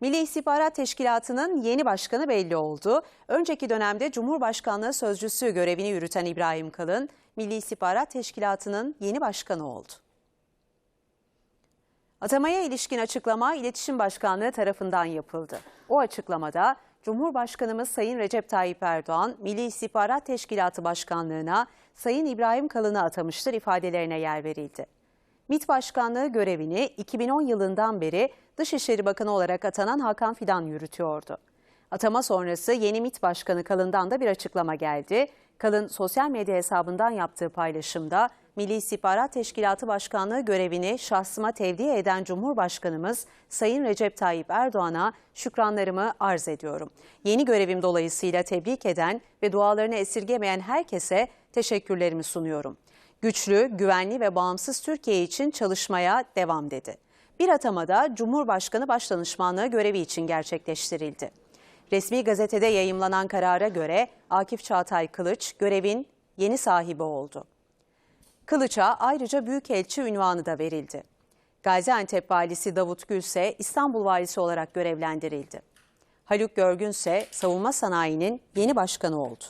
Milli İstihbarat Teşkilatı'nın yeni başkanı belli oldu. Önceki dönemde Cumhurbaşkanlığı Sözcüsü görevini yürüten İbrahim Kalın, Milli İstihbarat Teşkilatı'nın yeni başkanı oldu. Atamaya ilişkin açıklama İletişim Başkanlığı tarafından yapıldı. O açıklamada Cumhurbaşkanımız Sayın Recep Tayyip Erdoğan, Milli İstihbarat Teşkilatı Başkanlığı'na Sayın İbrahim Kalın'ı atamıştır ifadelerine yer verildi. MİT Başkanlığı görevini 2010 yılından beri Dışişleri Bakanı olarak atanan Hakan Fidan yürütüyordu. Atama sonrası yeni MİT Başkanı Kalın'dan da bir açıklama geldi. Kalın sosyal medya hesabından yaptığı paylaşımda Milli İstihbarat Teşkilatı Başkanlığı görevini şahsıma tevdi eden Cumhurbaşkanımız Sayın Recep Tayyip Erdoğan'a şükranlarımı arz ediyorum. Yeni görevim dolayısıyla tebrik eden ve dualarını esirgemeyen herkese teşekkürlerimi sunuyorum. Güçlü, güvenli ve bağımsız Türkiye için çalışmaya devam dedi. Bir atamada Cumhurbaşkanı Başdanışmanlığı görevi için gerçekleştirildi. Resmi gazetede yayımlanan karara göre Akif Çağatay Kılıç görevin yeni sahibi oldu. Kılıç'a ayrıca Büyükelçi ünvanı da verildi. Gaziantep valisi Davut Gül ise İstanbul valisi olarak görevlendirildi. Haluk Görgün ise savunma sanayinin yeni başkanı oldu.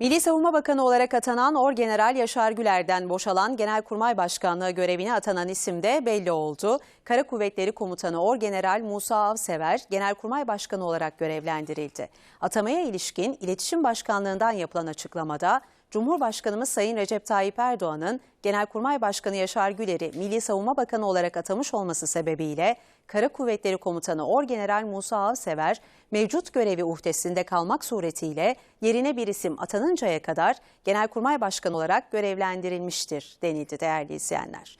Milli Savunma Bakanı olarak atanan Orgeneral Yaşar Güler'den boşalan Genelkurmay Başkanlığı görevine atanan isim de belli oldu. Kara Kuvvetleri Komutanı Orgeneral Musa Avsever Genelkurmay Başkanı olarak görevlendirildi. Atamaya ilişkin İletişim Başkanlığından yapılan açıklamada Cumhurbaşkanımız Sayın Recep Tayyip Erdoğan'ın Genelkurmay Başkanı Yaşar Güler'i Milli Savunma Bakanı olarak atamış olması sebebiyle Kara Kuvvetleri Komutanı Orgeneral Musa Avsever mevcut görevi uhdesinde kalmak suretiyle yerine bir isim atanıncaya kadar Genelkurmay Başkanı olarak görevlendirilmiştir denildi değerli izleyenler.